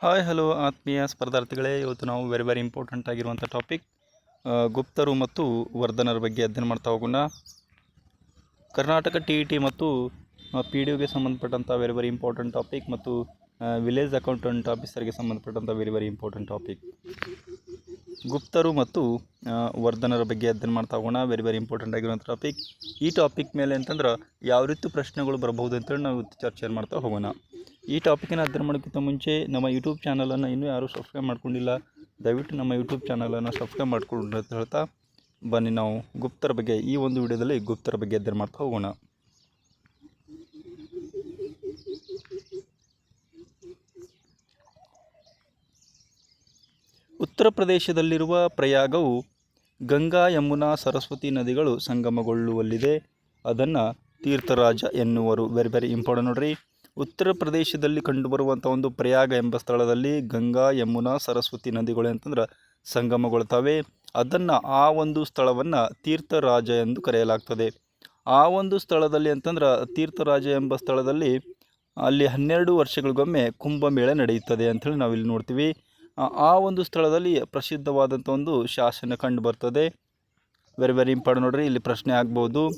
Hi hello ಆತ್ಮೀಯ ಸ್ಪರ್ಧಾರ್ಥಿಗಳೇ. ಇವತ್ತು ನಾವು ವೆರಿ ವೆರಿ ಇಂಪಾರ್ಟೆಂಟ್ ಆಗಿರುವಂಥ ಟಾಪಿಕ್ ಗುಪ್ತರು ಮತ್ತು ವರ್ಧನರ ಬಗ್ಗೆ ಅಧ್ಯಯನ ಮಾಡ್ತಾ ಹೋಗೋಣ. ಕರ್ನಾಟಕ ಟಿ ಇ ಟಿ ಮತ್ತು ಪಿ ಡಿ ಯುಗೆ ಸಂಬಂಧಪಟ್ಟಂಥ ವೆರಿ ವೆರಿ ಇಂಪಾರ್ಟೆಂಟ್ ಟಾಪಿಕ್ ಮತ್ತು ವಿಲೇಜ್ ಅಕೌಂಟೆಂಟ್ ಆಫೀಸರ್ಗೆ ಸಂಬಂಧಪಟ್ಟಂಥ ವೆರಿ ವೆರಿ ಇಂಪಾರ್ಟೆಂಟ್ ಟಾಪಿಕ್ ಗುಪ್ತರು ಮತ್ತು ವರ್ಧನರ ಬಗ್ಗೆ ಅಧ್ಯಯನ ಮಾಡ್ತಾ ಹೋಗೋಣ. ವೆರಿ ವೆರಿ ಇಂಪಾರ್ಟೆಂಟ್ ಆಗಿರುವಂಥ ಟಾಪಿಕ್ ಈ ಟಾಪಿಕ್ ಮೇಲೆ ಅಂತಂದ್ರೆ ಯಾವ ರೀತಿ ಪ್ರಶ್ನೆಗಳು ಬರಬಹುದು ಅಂತೇಳಿ ನಾವು ಚರ್ಚೆ ಮಾಡ್ತಾ ಹೋಗೋಣ. ಈ ಟಾಪಿಕ್ನ ಅಧ್ಯಯನ ಮಾಡೋಕ್ಕಿಂತ ಮುಂಚೆ ನಮ್ಮ ಯೂಟ್ಯೂಬ್ ಚಾನಲನ್ನು ಇನ್ನೂ ಯಾರೂ ಸಬ್ಸ್ಕ್ರೈಬ್ ಮಾಡ್ಕೊಂಡಿಲ್ಲ. ದಯವಿಟ್ಟು ನಮ್ಮ ಯೂಟ್ಯೂಬ್ ಚಾನಲನ್ನು ಸಬ್ಸ್ಕ್ರೈಬ್ ಮಾಡ್ಕೊಂಡು ಅಂತ ಹೇಳ್ತಾ ಬನ್ನಿ ನಾವು ಗುಪ್ತರ ಬಗ್ಗೆ ಈ ಒಂದು ವಿಡಿಯೋದಲ್ಲಿ ಗುಪ್ತರ ಬಗ್ಗೆ ಅಧ್ಯಯನ ಮಾಡ್ತಾ ಹೋಗೋಣ. ಉತ್ತರ ಪ್ರದೇಶದಲ್ಲಿರುವ ಪ್ರಯಾಗವು ಗಂಗಾ ಯಮುನಾ ಸರಸ್ವತಿ ನದಿಗಳು ಸಂಗಮಗೊಳ್ಳುವಲ್ಲಿದೆ. ಅದನ್ನು ತೀರ್ಥರಾಜ ಎನ್ನುವರು. ವೆರಿ ವೆರಿ ಇಂಪಾರ್ಟೆಂಟ್ ನೋಡ್ರಿ. ಉತ್ತರ ಪ್ರದೇಶದಲ್ಲಿ ಕಂಡುಬರುವಂಥ ಒಂದು ಪ್ರಯಾಗ ಎಂಬ ಸ್ಥಳದಲ್ಲಿ ಗಂಗಾ ಯಮುನಾ ಸರಸ್ವತಿ ನದಿಗಳು ಅಂತಂದ್ರೆ ಸಂಗಮಗೊಳ್ತವೆ. ಅದನ್ನು ಆ ಒಂದು ಸ್ಥಳವನ್ನು ತೀರ್ಥರಾಜ ಎಂದು ಕರೆಯಲಾಗ್ತದೆ. ಆ ಒಂದು ಸ್ಥಳದಲ್ಲಿ ಅಂತಂದ್ರೆ ತೀರ್ಥರಾಜ ಎಂಬ ಸ್ಥಳದಲ್ಲಿ ಅಲ್ಲಿ ಹನ್ನೆರಡು ವರ್ಷಗಳಿಗೊಮ್ಮೆ ಕುಂಭಮೇಳ ನಡೆಯುತ್ತದೆ ಅಂಥೇಳಿ ನಾವಿಲ್ಲಿ ನೋಡ್ತೀವಿ. ಆ- ಒಂದು ಸ್ಥಳದಲ್ಲಿ ಪ್ರಸಿದ್ಧವಾದಂಥ ಒಂದು ಶಾಸನ ಕಂಡು ಬರ್ತದೆ. ವೆರಿ ವೆರಿ ಇಂಪಾರ್ಟೆಂಟ್ ನೋಡ್ರಿ, ಇಲ್ಲಿ ಪ್ರಶ್ನೆ ಆಗ್ಬೋದು.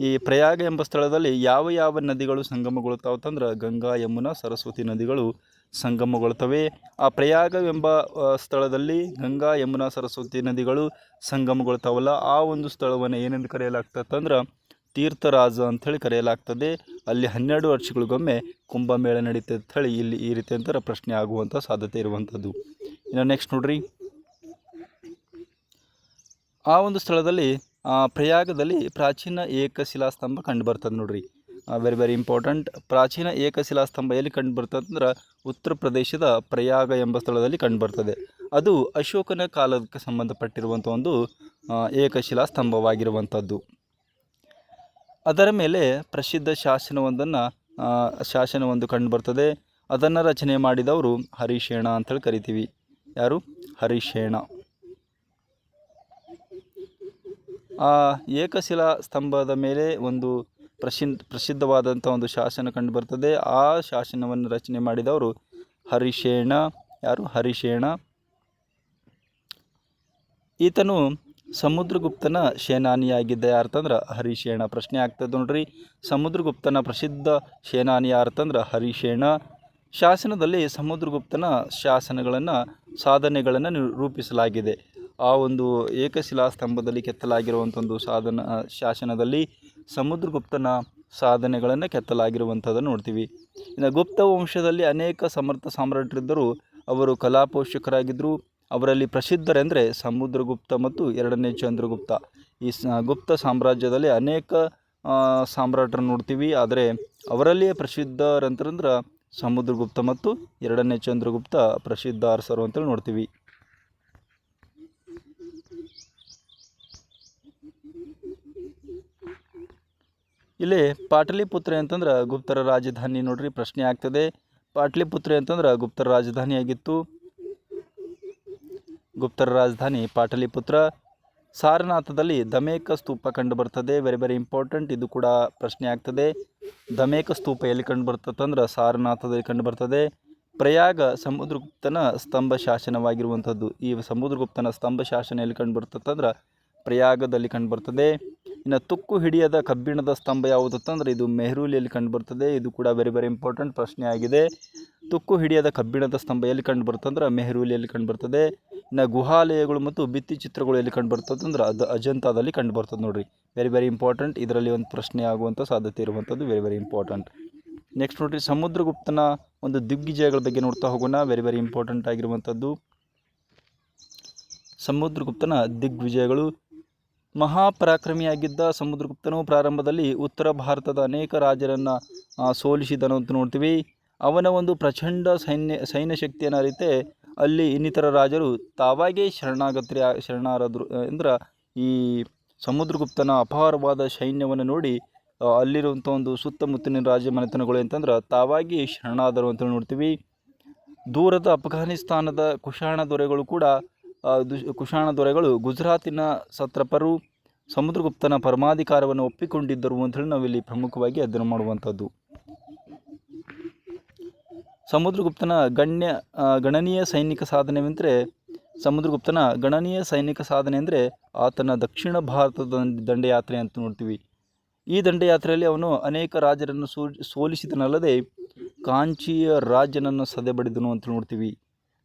ಈ ಪ್ರಯಾಗ ಎಂಬ ಸ್ಥಳದಲ್ಲಿ ಯಾವ ಯಾವ ನದಿಗಳು ಸಂಗಮಗೊಳ್ತಾವೆ ಅಂತಂದ್ರೆ ಗಂಗಾ, ಯಮುನಾ, ಸರಸ್ವತಿ ನದಿಗಳು ಸಂಗಮಗೊಳ್ತವೆ. ಆ ಪ್ರಯಾಗವೆಂಬ ಎಂಬ ಸ್ಥಳದಲ್ಲಿ ಗಂಗಾ, ಯಮುನಾ, ಸರಸ್ವತಿ ನದಿಗಳು ಸಂಗಮಗೊಳ್ತಾವಲ್ಲ, ಆ ಒಂದು ಸ್ಥಳವನ್ನು ಏನೆಂದು ಕರೆಯಲಾಗ್ತದೆ ಅಂದ್ರೆ ತೀರ್ಥರಾಜ ಅಂಥೇಳಿ ಕರೆಯಲಾಗ್ತದೆ. ಅಲ್ಲಿ ಹನ್ನೆರಡು ವರ್ಷಗಳಿಗೊಮ್ಮೆ ಕುಂಭಮೇಳ ನಡೀತದೆ ಅಂಥೇಳಿ ಇಲ್ಲಿ ಈ ರೀತಿ ಅಂತಾರೆ ಪ್ರಶ್ನೆ ಆಗುವಂಥ ಸಾಧ್ಯತೆ ಇರುವಂಥದ್ದು. ಇನ್ನು ನೆಕ್ಸ್ಟ್ ನೋಡ್ರಿ. ಆ ಒಂದು ಸ್ಥಳದಲ್ಲಿ ಪ್ರಯಾಗದಲ್ಲಿ ಪ್ರಾಚೀನ ಏಕಶಿಲಾಸ್ತಂಭ ಕಂಡು ಬರ್ತದೆ ನೋಡ್ರಿ ವೆರಿ ವೆರಿ ಇಂಪಾರ್ಟೆಂಟ್ ಪ್ರಾಚೀನ ಏಕಶಿಲಾಸ್ತಂಭ ಎಲ್ಲಿ ಕಂಡು ಬರ್ತದೆ ಅಂದ್ರೆ ಉತ್ತರ ಪ್ರದೇಶದ ಪ್ರಯಾಗ ಎಂಬ ಸ್ಥಳದಲ್ಲಿ ಕಂಡು ಬರ್ತದೆ ಅದು ಅಶೋಕನ ಕಾಲಕ್ಕೆ ಸಂಬಂಧಪಟ್ಟಿರುವಂಥ ಒಂದು ಏಕಶಿಲಾಸ್ತಂಭವಾಗಿರುವಂಥದ್ದು. ಏಕಶಿಲಾ ಸ್ತಂಭವಾಗಿರುವಂಥದ್ದು ಅದರ ಮೇಲೆ ಪ್ರಸಿದ್ಧ ಶಾಸನವೊಂದನ್ನು ಶಾಸನವೊಂದು ಕಂಡು ಬರ್ತದೆ ಅದನ್ನು ರಚನೆ ಮಾಡಿದವರು ಹರಿಶೇಣ ಅಂತೇಳಿ ಕರಿತೀವಿ. ಯಾರು? ಹರಿಶೇಣ. ಆ, ಏಕಶಿಲಾ ಸ್ತಂಭದ ಮೇಲೆ ಒಂದು ಪ್ರಸಿದ್ಧ ಪ್ರಸಿದ್ಧವಾದಂಥ ಒಂದು ಶಾಸನ ಕಂಡು ಬರ್ತದೆ ಆ ಶಾಸನವನ್ನು ರಚನೆ ಮಾಡಿದವರು ಹರಿಶೇಣ. ಯಾರು? ಹರಿಶೇಣ. ಈತನು ಸಮುದ್ರಗುಪ್ತನ ಸೇನಾನಿಯಾಗಿದ್ದ ಯಾರ್ತಂದ್ರೆ ಹರಿಶೇಣ. ಪ್ರಶ್ನೆ ಆಗ್ತದೆ ನೋಡ್ರಿ. ಸಮುದ್ರಗುಪ್ತನ ಪ್ರಸಿದ್ಧ ಸೇನಾನಿ ಯಾರ್ತಂದ್ರೆ ಹರಿಶೇಣ. ಶಾಸನದಲ್ಲಿ ಸಮುದ್ರಗುಪ್ತನ ಶಾಸನಗಳನ್ನು, ಸಾಧನೆಗಳನ್ನು ನಿರೂಪಿಸಲಾಗಿದೆ. ಆ ಒಂದು ಏಕಶಿಲಾ ಸ್ತಂಭದಲ್ಲಿ ಕೆತ್ತಲಾಗಿರುವಂಥ ಒಂದು ಸಾಧನ, ಶಾಸನದಲ್ಲಿ ಸಮುದ್ರಗುಪ್ತನ ಸಾಧನೆಗಳನ್ನು ಕೆತ್ತಲಾಗಿರುವಂಥದ್ದನ್ನು ನೋಡ್ತೀವಿ. ಇನ್ನು ಗುಪ್ತ ವಂಶದಲ್ಲಿ ಅನೇಕ ಸಮರ್ಥ ಸಾಮ್ರಾಟರಿದ್ದರು ಅವರು ಕಲಾಪೋಷಕರಾಗಿದ್ದರು ಅವರಲ್ಲಿ ಪ್ರಸಿದ್ಧರೆಂದರೆ ಸಮುದ್ರಗುಪ್ತ ಮತ್ತು ಎರಡನೇ ಚಂದ್ರಗುಪ್ತ. ಈ ಗುಪ್ತ ಸಾಮ್ರಾಜ್ಯದಲ್ಲಿ ಅನೇಕ ಸಾಮ್ರಾಟರನ್ನು ನೋಡ್ತೀವಿ. ಆದರೆ ಅವರಲ್ಲಿಯೇ ಪ್ರಸಿದ್ಧರಂತಂದ್ರೆ ಸಮುದ್ರಗುಪ್ತ ಮತ್ತು ಎರಡನೇ ಚಂದ್ರಗುಪ್ತ ಪ್ರಸಿದ್ಧ ಅರಸರು ಅಂತೇಳಿ ನೋಡ್ತೀವಿ. ಇಲ್ಲಿ ಪಾಟಲಿಪುತ್ರ ಅಂತಂದ್ರೆ ಗುಪ್ತರ ರಾಜಧಾನಿ ನೋಡ್ರಿ, ಪ್ರಶ್ನೆ ಆಗ್ತದೆ. ಪಾಟಲಿಪುತ್ರ ಅಂತಂದ್ರೆ ಗುಪ್ತರ ರಾಜಧಾನಿ ಆಗಿತ್ತು ಗುಪ್ತರ ರಾಜಧಾನಿ ಪಾಟಲಿಪುತ್ರ. ಸಾರನಾಥದಲ್ಲಿ ದಮೇಕ ಸ್ತೂಪ ಕಂಡು ಬರ್ತದೆ ವೆರಿ ವೆರಿ ಇಂಪಾರ್ಟೆಂಟ್ ಇದು ಕೂಡ ಪ್ರಶ್ನೆ ಆಗ್ತದೆ. ದಮೇಕ ಸ್ತೂಪ ಎಲ್ಲಿ ಕಂಡು ಬರ್ತದೆ ಅಂದ್ರೆ ಸಾರನಾಥದಲ್ಲಿ ಕಂಡು ಬರ್ತದೆ ಪ್ರಯಾಗ ಸಮುದ್ರಗುಪ್ತನ ಸ್ತಂಭ ಶಾಸನವಾಗಿರುವಂಥದ್ದು. ಈ ಸಮುದ್ರಗುಪ್ತನ ಸ್ತಂಭ ಶಾಸನ ಎಲ್ಲಿ ಕಂಡು ಬರ್ತದಂದ್ರೆ ಪ್ರಯಾಗದಲ್ಲಿ ಕಂಡು ಬರ್ತದೆ ಇನ್ನು ತುಕ್ಕು ಹಿಡಿಯದ ಕಬ್ಬಿಣದ ಸ್ತಂಭ ಯಾವುದು ಅಂತಂದ್ರೆ ಇದು ಮೆಹರೂಲಿಯಲ್ಲಿ ಕಂಡು ಬರ್ತದೆ ಇದು ಕೂಡ ವೆರಿ ವೆರಿ ಇಂಪಾರ್ಟೆಂಟ್ ಪ್ರಶ್ನೆ ಆಗಿದೆ. ತುಕ್ಕು ಹಿಡಿಯದ ಕಬ್ಬಿಣದ ಸ್ತಂಭ ಎಲ್ಲಿ ಕಂಡು ಬರ್ತಂದ್ರೆ ಮೆಹರೂಲಿಯಲ್ಲಿ ಕಂಡು ಬರ್ತದೆ ಇನ್ನು ಗುಹಾಲಯಗಳು ಮತ್ತು ಭಿತ್ತಿ ಚಿತ್ರಗಳು ಎಲ್ಲಿ ಕಂಡು ಬರ್ತದೆ ಅಂದ್ರೆ ಅದು ಅಜಂತಾದಲ್ಲಿ ಕಂಡು ಬರ್ತದೆ ನೋಡ್ರಿ. ವೆರಿ ವೆರಿ ಇಂಪಾರ್ಟೆಂಟ್ ಇದರಲ್ಲಿ ಒಂದು ಪ್ರಶ್ನೆ ಆಗುವಂಥ ಸಾಧ್ಯತೆ ಇರುವಂಥದ್ದು ವೆರಿ ವೆರಿ ಇಂಪಾರ್ಟೆಂಟ್ ನೆಕ್ಸ್ಟ್ ನೋಡಿರಿ, ಸಮುದ್ರಗುಪ್ತನ ಒಂದು ದಿಗ್ವಿಜಯಗಳ ಬಗ್ಗೆ ನೋಡ್ತಾ ಹೋಗೋಣ. ವೆರಿ ವೆರಿ ಇಂಪಾರ್ಟೆಂಟ್ ಆಗಿರುವಂಥದ್ದು. ಸಮುದ್ರಗುಪ್ತನ ದಿಗ್ವಿಜಯಗಳು. ಮಹಾಪರಾಕ್ರಮಿಯಾಗಿದ್ದ ಸಮುದ್ರಗುಪ್ತನು ಪ್ರಾರಂಭದಲ್ಲಿ ಉತ್ತರ ಭಾರತದ ಅನೇಕ ರಾಜರನ್ನು ಸೋಲಿಸಿದನು ಅಂತ ನೋಡ್ತೀವಿ. ಅವನ ಒಂದು ಪ್ರಚಂಡ ಸೈನ್ಯ ಸೈನ್ಯ ಶಕ್ತಿಯನ್ನು ಅರಿತೆ ಅಲ್ಲಿ ಇನ್ನಿತರ ರಾಜರು ತಾವಾಗೇ ಶರಣಾಗತ್ರಿ, ಶರಣಾರದ್ರು ಅಂದ್ರೆ ಈ ಸಮುದ್ರಗುಪ್ತನ ಅಪಾರವಾದ ಸೈನ್ಯವನ್ನು ನೋಡಿ ಅಲ್ಲಿರುವಂಥ ಒಂದು ಸುತ್ತಮುತ್ತಲಿನ ರಾಜ ಮನೆತನಗಳು ಅಂತಂದ್ರೆ ತಾವಾಗಿ ಶರಣಾದರು ಅಂತ ನೋಡ್ತೀವಿ. ದೂರದ ಅಫ್ಘಾನಿಸ್ತಾನದ ಕುಶಾಣ ದೊರೆಗಳು ಕೂಡ ಕುಶಾಣ ದೊರೆಗಳು ಗುಜರಾತಿನ ಸತ್ರಪರು, ಸಮುದ್ರಗುಪ್ತನ ಪರಮಾಧಿಕಾರವನ್ನು ಒಪ್ಪಿಕೊಂಡಿದ್ದರು ಅಂಥೇಳಿ ನಾವಿಲ್ಲಿ ಪ್ರಮುಖವಾಗಿ ಅಧ್ಯಯನ ಮಾಡುವಂಥದ್ದು. ಸಮುದ್ರಗುಪ್ತನ ಗಣ್ಯ ಗಣನೀಯ ಸೈನಿಕ ಸಾಧನೆವೆಂದರೆ, ಸಮುದ್ರಗುಪ್ತನ ಗಣನೀಯ ಸೈನಿಕ ಸಾಧನೆ ಅಂದರೆ ಆತನ ದಕ್ಷಿಣ ಭಾರತದ ದಂಡಯಾತ್ರೆ ಅಂತ ನೋಡ್ತೀವಿ. ಈ ದಂಡಯಾತ್ರೆಯಲ್ಲಿ ಅವನು ಅನೇಕ ರಾಜರನ್ನು ಸೋ, ಸೋಲಿಸಿದನಲ್ಲದೆ ಕಾಂಚಿಯ ರಾಜನನ್ನು ಸದೆಬಡಿದನು ಅಂತ ನೋಡ್ತೀವಿ.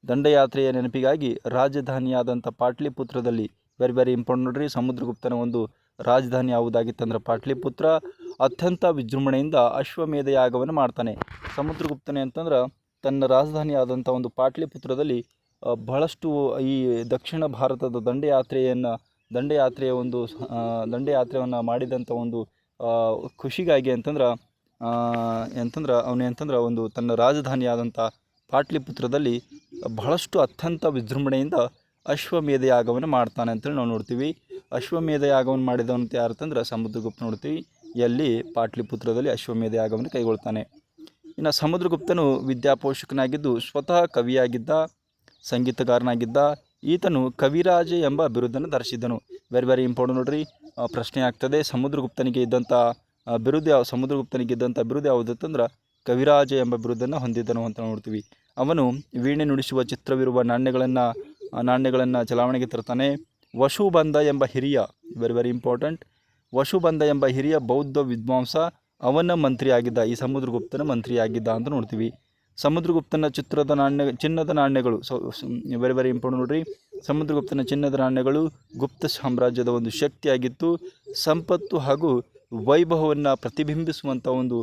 ದಂಡಯಾತ್ರೆಯ ನೆನಪಿಗಾಗಿ ರಾಜಧಾನಿಯಾದಂಥ ಪಾಟ್ಲಿಪುತ್ರದಲ್ಲಿ ವೆರಿ ವೆರಿ ಇಂಪಾರ್ಟೆಂಟ್ ನೋಡ್ರಿ, ಸಮುದ್ರಗುಪ್ತನ ಒಂದು ರಾಜಧಾನಿ ಯಾವುದಾಗಿತ್ತಂದ್ರೆ ಪಾಟ್ಲಿಪುತ್ರ ಅತ್ಯಂತ ವಿಜೃಂಭಣೆಯಿಂದ ಅಶ್ವಮೇಧ ಯಾಗವನ್ನು ಮಾಡ್ತಾನೆ. ಸಮುದ್ರಗುಪ್ತನೇ ಅಂತಂದ್ರೆ ತನ್ನ ರಾಜಧಾನಿಯಾದಂಥ ಒಂದು ಪಾಟ್ಲಿಪುತ್ರದಲ್ಲಿ ಬಹಳಷ್ಟು ಈ ದಕ್ಷಿಣ ಭಾರತದ ದಂಡಯಾತ್ರೆಯನ್ನು, ದಂಡಯಾತ್ರೆಯ ಒಂದು ದಂಡಯಾತ್ರೆಯನ್ನ ಮಾಡಿದಂಥ ಒಂದು ಖುಷಿಗಾಗಿ ಅಂತಂದ್ರೆ ಅಂತಂದ್ರೆ ಅವನು ಎಂತಂದ್ರೆ ಒಂದು ತನ್ನ ರಾಜಧಾನಿಯಾದಂಥ ಪಾಟ್ಲಿಪುತ್ರದಲ್ಲಿ ಬಹಳಷ್ಟು ಅತ್ಯಂತ ವಿಜೃಂಭಣೆಯಿಂದ ಅಶ್ವಮೇಧ ಯಾಗವನ್ನು ಮಾಡ್ತಾನೆ ಅಂತೇಳಿ ನಾವು ನೋಡ್ತೀವಿ. ಅಶ್ವಮೇಧ ಯಾಗವನ್ನು ಮಾಡಿದವಂತ ಯಾರು ಅಂತಂದ್ರೆ ಸಮುದ್ರಗುಪ್ತ ನೋಡ್ತೀವಿ. ಎಲ್ಲಿ ಪಾಟ್ಲಿಪುತ್ರದಲ್ಲಿ ಅಶ್ವಮೇಧ ಯಾಗವನ್ನು ಕೈಗೊಳ್ತಾನೆ. ಇನ್ನು ಸಮುದ್ರಗುಪ್ತನು ವಿದ್ಯಾಪೋಷಕನಾಗಿದ್ದು ಸ್ವತಃ ಕವಿಯಾಗಿದ್ದ, ಸಂಗೀತಗಾರನಾಗಿದ್ದ, ಈತನು ಕವಿರಾಜ ಎಂಬ ಬಿರುದನ್ನು ಧರಿಸಿದ್ದನು. ವೆರಿ ವೆರಿ ಇಂಪಾರ್ಟೆಂಟ್ ನೋಡ್ರಿ. ಪ್ರಶ್ನೆ ಆಗ್ತದೆ, ಸಮುದ್ರಗುಪ್ತನಿಗೆ ಇದ್ದಂಥ ಬಿರುದು ಯಾವ, ಸಮುದ್ರಗುಪ್ತನಿಗೆ ಇದ್ದಂಥ ಬಿರುದು ಯಾವುದಂತಂದ್ರೆ ಕವಿರಾಜ ಎಂಬ ಬಿರುದನ್ನು ಹೊಂದಿದ್ದನು ಅಂತ ನೋಡ್ತೀವಿ. ಅವನು ವೀಣೆ ನುಡಿಸುವ ಚಿತ್ರವಿರುವ ನಾಣ್ಯಗಳನ್ನು ನಾಣ್ಯಗಳನ್ನು ಚಲಾವಣೆಗೆ ತರ್ತಾನೆ. ವಶುಬಂಧ ಎಂಬ ಹಿರಿಯ ವೆರಿ ವೆರಿ ಇಂಪಾರ್ಟೆಂಟ್ ವಶುಬಂಧ ಎಂಬ ಹಿರಿಯ ಬೌದ್ಧ ವಿದ್ವಾಂಸ, ಅವನ ಮಂತ್ರಿಯಾಗಿದ್ದ ಈ ಸಮುದ್ರಗುಪ್ತನ ಮಂತ್ರಿಯಾಗಿದ್ದ ಅಂತ ನೋಡ್ತೀವಿ. ಸಮುದ್ರಗುಪ್ತನ ಚಿತ್ರದ ನಾಣ್ಯ, ಚಿನ್ನದ ನಾಣ್ಯಗಳು, ಸೊ ವೆರಿ ವೆರಿ ಇಂಪಾರ್ಟೆಂಟ್ ನೋಡ್ರಿ. ಸಮುದ್ರಗುಪ್ತನ ಚಿನ್ನದ ನಾಣ್ಯಗಳು ಗುಪ್ತ ಸಾಮ್ರಾಜ್ಯದ ಒಂದು ಶಕ್ತಿಯಾಗಿತ್ತು. ಸಂಪತ್ತು ಹಾಗೂ ವೈಭವವನ್ನು ಪ್ರತಿಬಿಂಬಿಸುವಂಥ ಒಂದು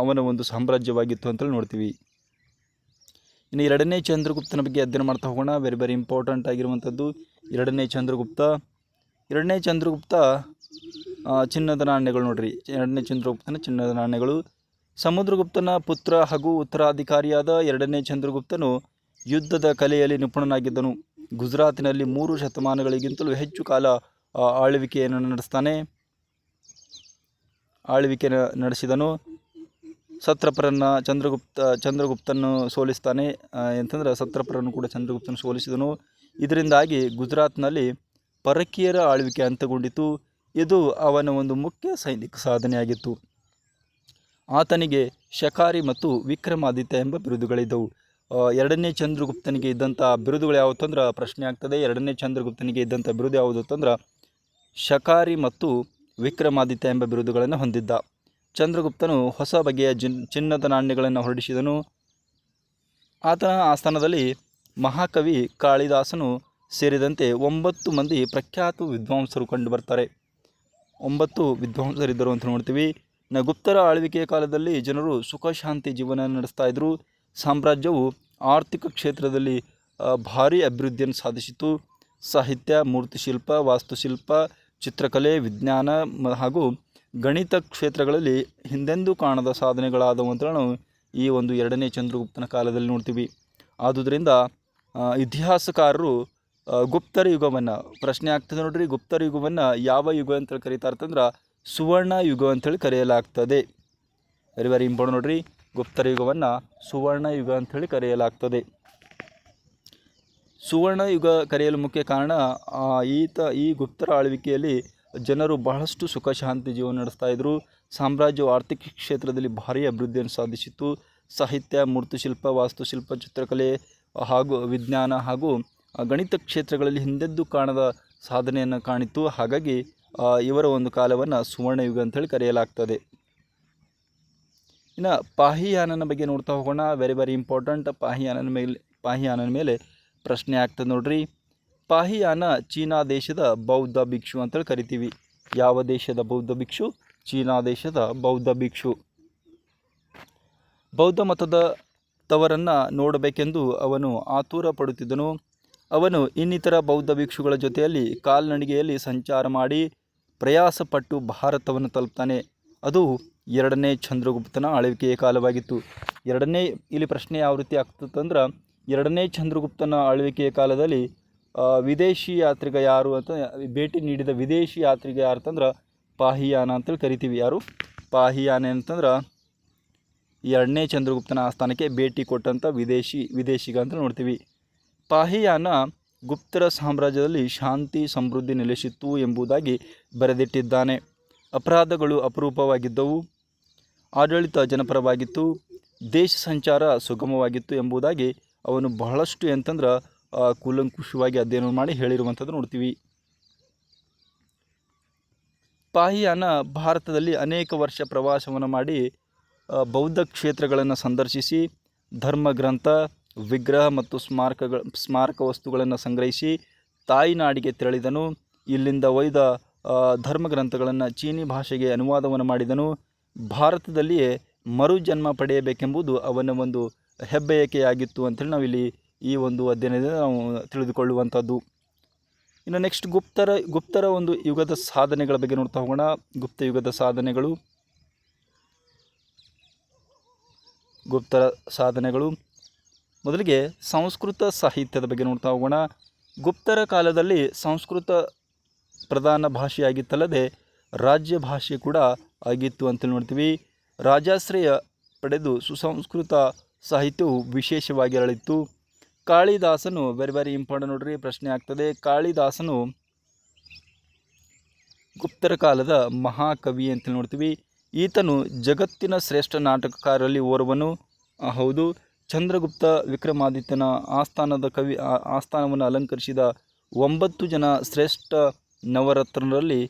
ಅವನ ಒಂದು ಸಾಮ್ರಾಜ್ಯವಾಗಿತ್ತು ಅಂತೇಳಿ ನೋಡ್ತೀವಿ. ಇನ್ನು ಎರಡನೇ ಚಂದ್ರಗುಪ್ತನ ಬಗ್ಗೆ ಅಧ್ಯಯನ ಮಾಡ್ತಾ ಹೋಗೋಣ. ವೆರಿ ವೆರಿ ಇಂಪಾರ್ಟೆಂಟ್ ಆಗಿರುವಂಥದ್ದು. ಎರಡನೇ ಚಂದ್ರಗುಪ್ತ. ಎರಡನೇ ಚಂದ್ರಗುಪ್ತ ಚಿನ್ನದ ನಾಣ್ಯಗಳು ನೋಡ್ರಿ. ಎರಡನೇ ಚಂದ್ರಗುಪ್ತನ ಚಿನ್ನದ ನಾಣ್ಯಗಳು. ಸಮುದ್ರಗುಪ್ತನ ಪುತ್ರ ಹಾಗೂ ಉತ್ತರಾಧಿಕಾರಿಯಾದ ಎರಡನೇ ಚಂದ್ರಗುಪ್ತನು ಯುದ್ಧದ ಕಲೆಯಲ್ಲಿ ನಿಪುಣನಾಗಿದ್ದನು. ಗುಜರಾತಿನಲ್ಲಿ ಮೂರು ಶತಮಾನಗಳಿಗಿಂತಲೂ ಹೆಚ್ಚು ಕಾಲ ಆಳ್ವಿಕೆಯನ್ನು ನಡೆಸ್ತಾನೆ. ಆಳ್ವಿಕೆ ನಡೆಸಿದನು. ಸತ್ರಪರನ್ನು ಚಂದ್ರಗುಪ್ತ, ಚಂದ್ರಗುಪ್ತನ್ನು ಸೋಲಿಸ್ತಾನೆ. ಅಂತಂದ್ರೆ ಸತ್ರಪರನ್ನು ಕೂಡ ಚಂದ್ರಗುಪ್ತನು ಸೋಲಿಸಿದನು. ಇದರಿಂದಾಗಿ ಗುಜರಾತ್ನಲ್ಲಿ ಪರಕೀಯರ ಆಳ್ವಿಕೆ ಅಂತ್ಯಗೊಂಡಿತು. ಇದು ಅವನ ಒಂದು ಮುಖ್ಯ ಸೈನಿಕ ಸಾಧನೆಯಾಗಿತ್ತು. ಆತನಿಗೆ ಶಕಾರಿ ಮತ್ತು ವಿಕ್ರಮಾದಿತ್ಯ ಎಂಬ ಬಿರುದುಗಳಿದ್ದವು. ಎರಡನೇ ಚಂದ್ರಗುಪ್ತನಿಗೆ ಇದ್ದಂಥ ಬಿರುದುಗಳು ಯಾವತ್ತಂದ್ರೆ ಪ್ರಶ್ನೆ ಆಗ್ತದೆ. ಎರಡನೇ ಚಂದ್ರಗುಪ್ತನಿಗೆ ಇದ್ದಂಥ ಬಿರುದು ಯಾವುದು ಅಂತಂದ್ರೆ ಶಕಾರಿ ಮತ್ತು ವಿಕ್ರಮಾದಿತ್ಯ ಎಂಬ ಬಿರುದುಗಳನ್ನು ಹೊಂದಿದ್ದ. ಚಂದ್ರಗುಪ್ತನು ಹೊಸ ಬಗೆಯ ಚಿನ್ನದ ನಾಣ್ಯಗಳನ್ನು ಹೊರಡಿಸಿದನು. ಆತನ ಆಸ್ಥಾನದಲ್ಲಿ ಮಹಾಕವಿ ಕಾಳಿದಾಸನು ಸೇರಿದಂತೆ ಒಂಬತ್ತು ಮಂದಿ ಪ್ರಖ್ಯಾತ ವಿದ್ವಾಂಸರು ಕಂಡುಬರ್ತಾರೆ ಒಂಬತ್ತು ವಿದ್ವಾಂಸರಿದ್ದರು ಅಂತ ನೋಡ್ತೀವಿ. ನ ಗುಪ್ತರ ಆಳ್ವಿಕೆಯ ಕಾಲದಲ್ಲಿ ಜನರು ಸುಖ, ಶಾಂತಿ ಜೀವನ ನಡೆಸ್ತಾ ಇದ್ದರು ಸಾಮ್ರಾಜ್ಯವು ಆರ್ಥಿಕ ಕ್ಷೇತ್ರದಲ್ಲಿ ಭಾರಿ ಅಭಿವೃದ್ಧಿಯನ್ನು ಸಾಧಿಸಿತು ಸಾಹಿತ್ಯ, ಮೂರ್ತಿಶಿಲ್ಪ, ವಾಸ್ತುಶಿಲ್ಪ, ಚಿತ್ರಕಲೆ, ವಿಜ್ಞಾನ ಹಾಗೂ ಗಣಿತ ಕ್ಷೇತ್ರಗಳಲ್ಲಿ ಹಿಂದೆಂದೂ ಕಾಣದ ಸಾಧನೆಗಳಾದವು ಅಂತ ನಾವು ಈ ಒಂದು ಎರಡನೇ ಚಂದ್ರಗುಪ್ತನ ಕಾಲದಲ್ಲಿ ನೋಡ್ತೀವಿ. ಆದುದರಿಂದ ಇತಿಹಾಸಕಾರರು ಗುಪ್ತರ ಯುಗವನ್ನು ಪ್ರಶ್ನೆ ಆಗ್ತದೆ ನೋಡ್ರಿ. ಗುಪ್ತರ ಯುಗವನ್ನು ಯಾವ ಯುಗ ಅಂತೇಳಿ ಕರೀತಾರೆ ಅಂತಂದ್ರೆ ಸುವರ್ಣ ಯುಗ ಅಂತೇಳಿ ಕರೆಯಲಾಗ್ತದೆ. ವೆರಿ ವೆರಿ ಇಂಪಾರ್ಟೆಂಟ್ ನೋಡ್ರಿ. ಗುಪ್ತರ ಯುಗವನ್ನು ಸುವರ್ಣ ಯುಗ ಅಂಥೇಳಿ ಕರೆಯಲಾಗ್ತದೆ. ಸುವರ್ಣ ಯುಗ ಕರೆಯಲು ಮುಖ್ಯ ಕಾರಣ ಈತ, ಈ ಗುಪ್ತರ ಆಳ್ವಿಕೆಯಲ್ಲಿ ಜನರು ಬಹಳಷ್ಟು ಸುಖ, ಶಾಂತಿ ಜೀವನ ನಡೆಸ್ತಾ ಇದ್ದರು ಸಾಮ್ರಾಜ್ಯವು ಆರ್ಥಿಕ ಕ್ಷೇತ್ರದಲ್ಲಿ ಭಾರೀ ಅಭಿವೃದ್ಧಿಯನ್ನು ಸಾಧಿಸಿತ್ತು. ಸಾಹಿತ್ಯ, ಮೂರ್ತಿಶಿಲ್ಪ, ವಾಸ್ತುಶಿಲ್ಪ, ಚಿತ್ರಕಲೆ ಹಾಗೂ ವಿಜ್ಞಾನ ಹಾಗೂ ಗಣಿತ ಕ್ಷೇತ್ರಗಳಲ್ಲಿ ಹಿಂದೆದ್ದು ಕಾಣದ ಸಾಧನೆಯನ್ನು ಕಾಣಿತು ಹಾಗಾಗಿ ಇವರ ಒಂದು ಕಾಲವನ್ನು ಸುವರ್ಣ ಯುಗ ಅಂತೇಳಿ ಕರೆಯಲಾಗ್ತದೆ. ಇನ್ನು ಪಾಹಿಯಾನನ ಬಗ್ಗೆ ನೋಡ್ತಾ ಹೋಗೋಣ. ವೆರಿ ವೆರಿ ಇಂಪಾರ್ಟೆಂಟ್ ಪಾಹಿಯಾನನ ಮೇಲೆ ಪಾಹಿಯಾನನ ಮೇಲೆ ಪ್ರಶ್ನೆ ಆಗ್ತದೆ ನೋಡ್ರಿ. ಪಾಹಿಯಾನ ಚೀನಾ ದೇಶದ ಬೌದ್ಧ ಭಿಕ್ಷು ಅಂತೇಳಿ ಕರಿತೀವಿ. ಯಾವ ದೇಶದ ಬೌದ್ಧ ಭಿಕ್ಷು? ಚೀನಾ ದೇಶದ ಬೌದ್ಧ ಭಿಕ್ಷು. ಬೌದ್ಧ ಮತದ ತವರನ್ನು ನೋಡಬೇಕೆಂದು ಅವನು ಆತುರ ಪಡುತ್ತಿದ್ದನು. ಅವನು ಇನ್ನಿತರ ಬೌದ್ಧ ಭಿಕ್ಷುಗಳ ಜೊತೆಯಲ್ಲಿ ಕಾಲ್ನಡಿಗೆಯಲ್ಲಿ ಸಂಚಾರ ಮಾಡಿ ಪ್ರಯಾಸಪಟ್ಟು ಭಾರತವನ್ನು ತಲುಪ್ತಾನೆ. ಅದು ಎರಡನೇ ಚಂದ್ರಗುಪ್ತನ ಆಳ್ವಿಕೆಯ ಕಾಲವಾಗಿತ್ತು. ಎರಡನೇ ಇಲ್ಲಿ ಪ್ರಶ್ನೆ ಯಾವ ರೀತಿ ಆಗ್ತದಂದ್ರೆ ಎರಡನೇ ಚಂದ್ರಗುಪ್ತನ ಆಳ್ವಿಕೆಯ ಕಾಲದಲ್ಲಿ ವಿದೇಶಿ ಯಾತ್ರಿಗ ಯಾರು ಅಂತ, ಭೇಟಿ ನೀಡಿದ ವಿದೇಶಿ ಯಾತ್ರಿಗ ಯಾರು ಅಂತಂದ್ರೆ ಪಾಹಿಯಾನ ಅಂತೇಳಿ ಕರಿತೀವಿ ಯಾರು? ಪಾಹಿಯಾನ ಅಂತಂದ್ರೆ ಎರಡನೇ ಚಂದ್ರಗುಪ್ತನ ಆಸ್ಥಾನಕ್ಕೆ ಭೇಟಿ ಕೊಟ್ಟಂಥ ವಿದೇಶಿ, ವಿದೇಶಿಗ ಅಂತ ನೋಡ್ತೀವಿ. ಪಾಹಿಯಾನ ಗುಪ್ತರ ಸಾಮ್ರಾಜ್ಯದಲ್ಲಿ ಶಾಂತಿ ಸಮೃದ್ಧಿ ನೆಲೆಸಿತ್ತು ಎಂಬುದಾಗಿ ಬರೆದಿಟ್ಟಿದ್ದಾನೆ. ಅಪರಾಧಗಳು ಅಪರೂಪವಾಗಿದ್ದವು. ಆಡಳಿತ ಜನಪರವಾಗಿತ್ತು. ದೇಶ ಸಂಚಾರ ಸುಗಮವಾಗಿತ್ತು ಎಂಬುದಾಗಿ ಅವನು ಬಹಳಷ್ಟು ಎಂತಂದ್ರೆ ಕೂಲಂಕುಷವಾಗಿ ಅಧ್ಯಯನ ಮಾಡಿ ಹೇಳಿರುವಂಥದ್ದು ನೋಡ್ತೀವಿ. ಪಾಹಿಯಾನ ಭಾರತದಲ್ಲಿ ಅನೇಕ ವರ್ಷ ಪ್ರವಾಸವನ್ನು ಮಾಡಿ ಬೌದ್ಧ ಕ್ಷೇತ್ರಗಳನ್ನು ಸಂದರ್ಶಿಸಿ, ಧರ್ಮ ಗ್ರಂಥ ವಿಗ್ರಹ ಮತ್ತು ಸ್ಮಾರಕಗಳ, ಸ್ಮಾರಕ ವಸ್ತುಗಳನ್ನು ಸಂಗ್ರಹಿಸಿ ತಾಯಿನಾಡಿಗೆ ತೆರಳಿದನು. ಇಲ್ಲಿಂದ ಒಯ್ದ ಧರ್ಮಗ್ರಂಥಗಳನ್ನು ಧರ್ಮ ಗ್ರಂಥಗಳನ್ನು ಚೀನಿ ಭಾಷೆಗೆ ಅನುವಾದವನ್ನು ಮಾಡಿದನು. ಭಾರತದಲ್ಲಿಯೇ ಮರುಜನ್ಮ ಪಡೆಯಬೇಕೆಂಬುದು ಅವನ ಒಂದು ಹೆಬ್ಬಯಕೆಯಾಗಿತ್ತು ಅಂತೇಳಿ ನಾವಿಲ್ಲಿ ಈ ಒಂದು ಅಧ್ಯಯನದಿಂದ ನಾವು ತಿಳಿದುಕೊಳ್ಳುವಂಥದ್ದು. ಇನ್ನು ನೆಕ್ಸ್ಟ್ ಗುಪ್ತರ ಗುಪ್ತರ ಒಂದು ಯುಗದ ಸಾಧನೆಗಳ ಬಗ್ಗೆ ನೋಡ್ತಾ ಹೋಗೋಣ. ಗುಪ್ತ ಯುಗದ ಸಾಧನೆಗಳು. ಗುಪ್ತರ ಸಾಧನೆಗಳು. ಮೊದಲಿಗೆ ಸಂಸ್ಕೃತ ಸಾಹಿತ್ಯದ ಬಗ್ಗೆ ನೋಡ್ತಾ ಹೋಗೋಣ. ಗುಪ್ತರ ಕಾಲದಲ್ಲಿ ಸಂಸ್ಕೃತ ಪ್ರಧಾನ ಭಾಷೆಯಾಗಿತ್ತಲ್ಲದೆ ರಾಜ್ಯ ಭಾಷೆ ಕೂಡ ಆಗಿತ್ತು ಅಂತ ನೋಡ್ತೀವಿ. ರಾಜಾಶ್ರಯ ಪಡೆದು ಸುಸಂಸ್ಕೃತ ಸಾಹಿತ್ಯವು ವಿಶೇಷವಾಗಿ ಅರಳಿತ್ತು. ಕಾಳಿದಾಸನು ವೆರಿ ವೆರಿ ಇಂಪಾರ್ಟೆಂಟ್ ನೋಡ್ರಿ, ಪ್ರಶ್ನೆ ಆಗ್ತದೆ. ಕಾಳಿದಾಸನು ಗುಪ್ತರ ಕಾಲದ ಮಹಾಕವಿ ಅಂತ ನೋಡ್ತೀವಿ. ಈತನು ಜಗತ್ತಿನ ಶ್ರೇಷ್ಠ ನಾಟಕಕಾರರಲ್ಲಿ ಓರ್ವನು. ಹೌದು. ಚಂದ್ರಗುಪ್ತ ವಿಕ್ರಮಾದಿತ್ಯನ ಆಸ್ಥಾನದ ಕವಿ ಆಸ್ಥಾನವನ್ನು ಅಲಂಕರಿಸಿದ ಒಂಬತ್ತು ಜನ ಶ್ರೇಷ್ಠ ನವರತ್ನರಲ್ಲಿ